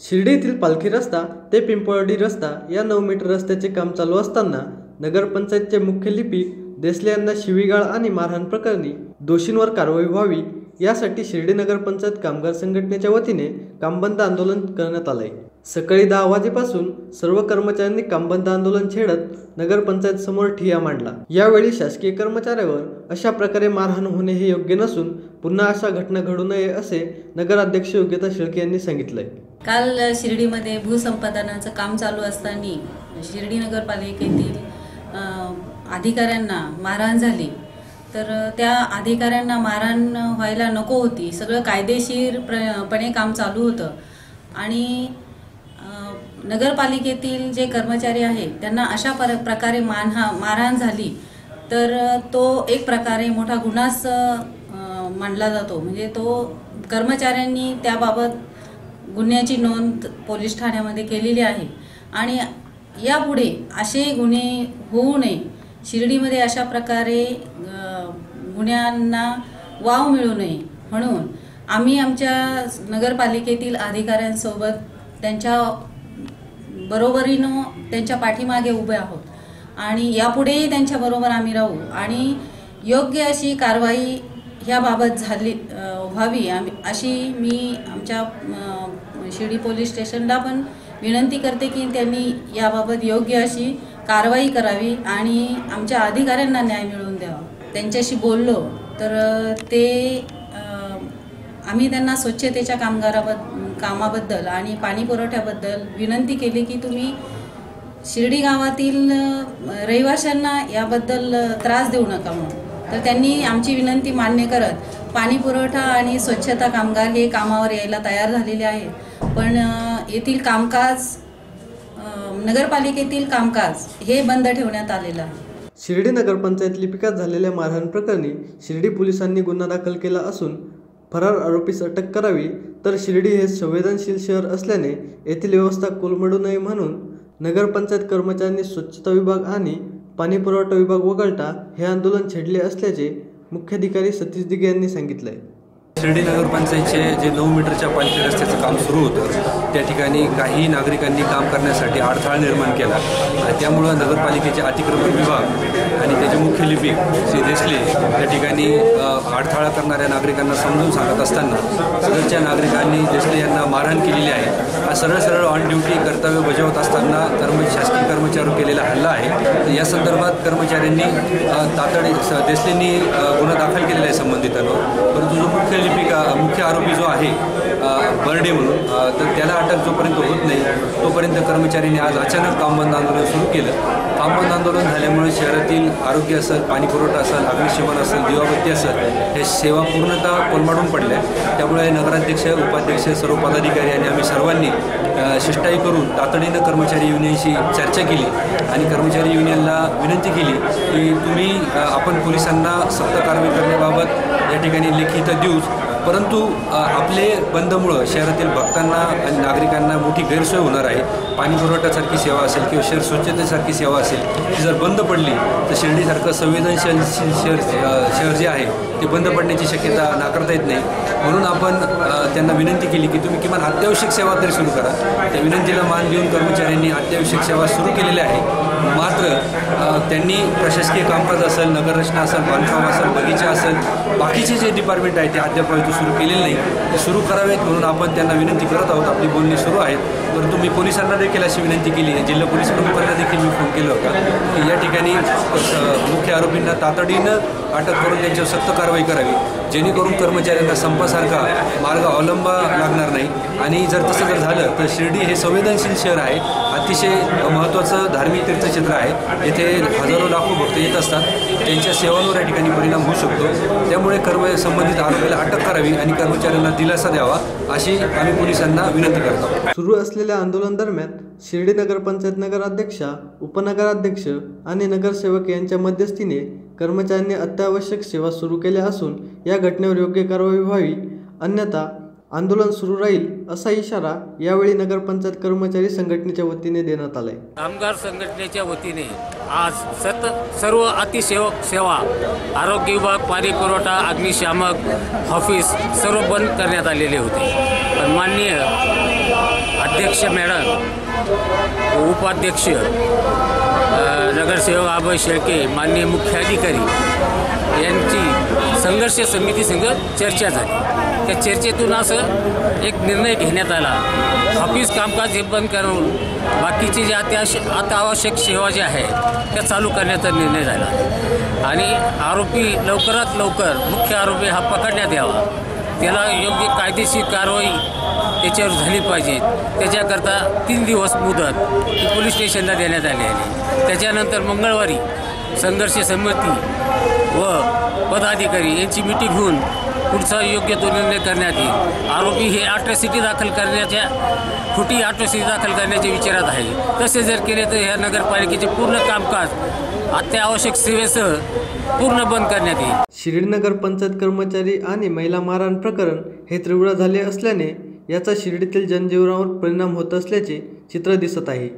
शिर्डी येथील पालखी रस्ता ते पिंपळडी रस्ता या नऊ मीटर रस्त्याचे काम चालू असताना नगरपंचायतचे मुख्य लिपिक देसले यांना शिवीगाळ आणि मारहाण प्रकरणी दोषींवर कारवाई व्हावी यासाठी शिर्डी नगरपंचायत कामगार संघटनेच्या वतीने कामबंद आंदोलन करण्यात आलंय. सकाळी दहा वाजेपासून सर्व कर्मचाऱ्यांनी कामबंद आंदोलन छेडत नगरपंचायत समोर ठिया मांडला. यावेळी शासकीय कर्मचाऱ्यावर अशा प्रकारे मारहाण होणे हे योग्य नसून पुन्हा अशा घटना घडू नये असे नगराध्यक्ष योग्यता शेळके यांनी सांगितलंय. काल शिर्डीमध्ये भूसंपादनाचं काम चालू असताना शिर्डी नगरपालिकेतील अधिकाऱ्यांना मारहाण झाली. तर त्या अधिकाऱ्यांना मारहाण व्हायला नको होती. सगळं कायदेशीर पणे काम चालू होतं. आणि नगरपालिकेतील जे कर्मचारी आहेत त्यांना अशा पर प्रकारे मानहा मारहाण झाली. तर तो एक प्रकारे मोठा गुन्हाच मानला जातो. म्हणजे तो कर्मचाऱ्यांनी त्याबाबत गुन्ह्याची नोंद पोलीस ठाण्यामध्ये केलेली आहे. आणि यापुढे असे गुन्हे होऊ नये. शिर्डीमध्ये अशा प्रकारे गुन्ह्यांना वाव मिळू नये म्हणून आम्ही आमच्या नगरपालिकेतील अधिकाऱ्यांसोबत त्यांच्या बरोबरीनं त्यांच्या पाठीमागे उभे आहोत. आणि यापुढेही त्यांच्याबरोबर आम्ही राहू. आणि योग्य अशी कारवाई ह्याबाबत झाली व्हावी आम्ही अशी मी आमच्या शिर्डी पोलीस स्टेशनला पण विनंती करते की त्यांनी याबाबत योग्य अशी कारवाई करावी आणि आमच्या अधिकाऱ्यांना न्याय मिळवून द्यावा. त्यांच्याशी बोललो तर ते आम्ही त्यांना स्वच्छतेच्या कामगाराबद्द कामाबद्दल आणि पाणी पुरवठ्याबद्दल विनंती केली की तुम्ही शिर्डी गावातील रहिवाशांना याबद्दल त्रास देऊ नका म्हणून. तर त्यांनी आमची विनंती मान्य करत पाणी पुरवठा आणि स्वच्छता कामगार हे कामावर यायला तयार झालेले आहेत. पण येथील कामकाज नगरपालिकेतील कामकाज हे बंद ठेवण्यात आलेलं आहे. शिर्डी नगरपंचायत लिपिकात झालेल्या मारहाण प्रकरणी शिर्डी पोलिसांनी गुन्हा दाखल केला असून फरार आरोपीस अटक करावी तर शिर्डी हे संवेदनशील शहर असल्याने येथील व्यवस्था कोलमडू नये म्हणून नगरपंचायत कर्मचाऱ्यांनी स्वच्छता विभाग आणि पाणी पुरवठा विभाग वगळता हे आंदोलन छेडले असल्याचे मुख्याधिकारी सतीश दिघे यांनी सांगितलंय. शिर्डी नगरपंचायतचे जे नऊ मीटरच्या पालखी रस्त्याचं काम सुरू होतं त्या ठिकाणी काही नागरिकांनी काम करण्यासाठी अडथळा निर्माण केला. त्यामुळं नगरपालिकेचे अतिक्रमण विभाग आणि त्याचे मुख्य लिपिक श्री देसले त्या ठिकाणी अडथळा करणाऱ्या नागरिकांना समजून सांगत असताना सदरच्या नागरिकांनी देसले यांना मारहाण केलेली आहे. हा सरळ सरळ ऑन ड्युटी कर्तव्य बजावत असताना कर्म शासकीय कर्मचाऱ्यांवर केलेला हल्ला आहे. या संदर्भात कर्मचाऱ्यांनी तातडी स- देसलेंनी गुन्हा दाखल केलेला आहे संबंधितांवर. परंतु जो मुख्य लिपिका मुख्य आरोपी जो आहे बर्डे म्हणून तर त्याला अटक जोपर्यंत होत नाही तोपर्यंत कर्मचाऱ्यांनी आज अचानक कामबंद आंदोलन सुरू केलं. कामबंद आंदोलन झाल्यामुळे शहरातील आरोग्य असेल पाणीपुरवठा असेल अग्निशमन असेल दिवाबत्ती असेल हे सेवा पूर्णतः कोलमाडून पडल्या. त्यामुळे नगराध्यक्ष उपाध्यक्ष सर्व पदाधिकारी आणि आम्ही सर्वांनी शिष्टाई करून तातडीनं कर्मचारी युनियनशी चर्चा केली आणि कर्मचारी युनियनला विनंती केली की तुम्ही आपण पोलिसांना सक्त कारवाई करण्याबाबत या ठिकाणी लेखी तर देऊच परंतु आपले बंदमुळं शहरातील भक्तांना आणि नागरिकांना मोठी गैरसोय होणार आहे. पाणी पुरवठ्यासारखी सेवा असेल किंवा शहर स्वच्छतेसारखी सेवा असेल ती जर बंद पडली तर शिर्डीसारखं संवेदनशील शहर शहर जे आहे ते बंद पडण्याची शक्यता नाकारता येत नाही. म्हणून आपण त्यांना विनंती केली की तुम्ही किमान अत्यावश्यक सेवा तरी सुरू करा. त्या विनंतीला मान देऊन कर्मचाऱ्यांनी अत्यावश्यक सेवा सुरू केलेल्या आहे मात्र त्यांनी प्रशासकीय कामकाज असेल नगररचना असेल बांधकाम असेल बगीचा असेल बाकीचे जे डिपार्टमेंट आहे ते अद्याप सुरू केलेले नाही ते सुरू करावेत म्हणून आपण त्यांना विनंती करत आहोत. आपली बोलणी सुरू आहेत परंतु मी पोलिसांना देखील अशी विनंती केली आहे. जिल्हा पोलीस प्रमुखांना देखील मी फोन केला होता. की या ठिकाणी मुख्य आरोपींना तातडीनं अटक करून त्यांच्यावर सक्त कारवाई करावी. जेणेकरून कर्मचाऱ्यांना संपासारखा मार्ग अवलंबा लागणार नाही. आणि जर तसं जर झालं तर शिर्डी हे संवेदनशील शहर आहे. अतिशय महत्त्वाचं धार्मिक तीर्थक्षेत्र आहे. येथे हजारो लाखो भक्त येत असतात. त्यांच्या सेवांवर या ठिकाणी परिणाम होऊ शकतो. त्यामुळे कर्म संबंधित आरोपीला अटक करावी आणि कर्मचाऱ्यांना दिलासा द्यावा अशी आम्ही पोलिसांना विनंती करतो. सुरू असलेल्या आंदोलन दरम्यान शिर्डी नगरपंचायत नगराध्यक्षा उपनगराध्यक्ष आणि नगरसेवक यांच्या मध्यस्थीने कर्मचाऱ्यांनी अत्यावश्यक सेवा सुरू केल्या असून या घटनेवर योग्य कारवाई व्हावी. अन्यथा आंदोलन सुरू राहील असा इशारा यावेळी नगरपंचायत कर्मचारी संघटनेच्या वतीने देण्यात आलाय. कामगार संघटनेच्या वतीने आज सत सर्व अतिसेवक सेवा आरोग्य विभाग पाणी पुरवठा अग्निशामक ऑफिस सर्व बंद करण्यात आलेले होते. पण माननीय अध्यक्ष मॅडम उपाध्यक्ष नगरसेवक अभय शेळके माननीय मुख्याधिकारी यांची संघर्ष समिती संघ चर्चा झाली. त्या चर्चेतून असं एक निर्णय घेण्यात आला. ऑफिस कामकाज हे बंद करून बाकीचे जे अत्याश अत्यावश्यक सेवा ज्या आहेत त्या चालू करण्याचा निर्णय झाला. आणि आरोपी लवकरात लवकर मुख्य आरोपी हा पकडण्यात यावा. त्याला योग्य कायदेशीर कारवाई त्याच्यावर झाली पाहिजे. त्याच्याकरता तीन दिवस मुदत ही पोलीस स्टेशनला देण्यात आली आहे. त्याच्यानंतर मंगळवारी संघर्ष समिती व पदाधिकारी यांची मिटिंग होऊन पुढचा योग्य तो निर्णय करण्यात येईल. आरोपी हे अट्रॉसिटी दाखल करण्याच्या खोटी अट्रॉसिटी दाखल करण्याच्या विचारात आहे. तसे जर केले तर ह्या नगरपालिकेचे पूर्ण कामकाज अत्यावश्यक सेवेसह पूर्ण बंद करण्यात येईल. शिर्डीनगर पंचायत कर्मचारी आणि महिला मारहाण प्रकरण हे तीव्र झाले असल्याने याचा शिर्डीतील जनजीवनावर परिणाम होत असल्याचे चित्र दिसत आहे.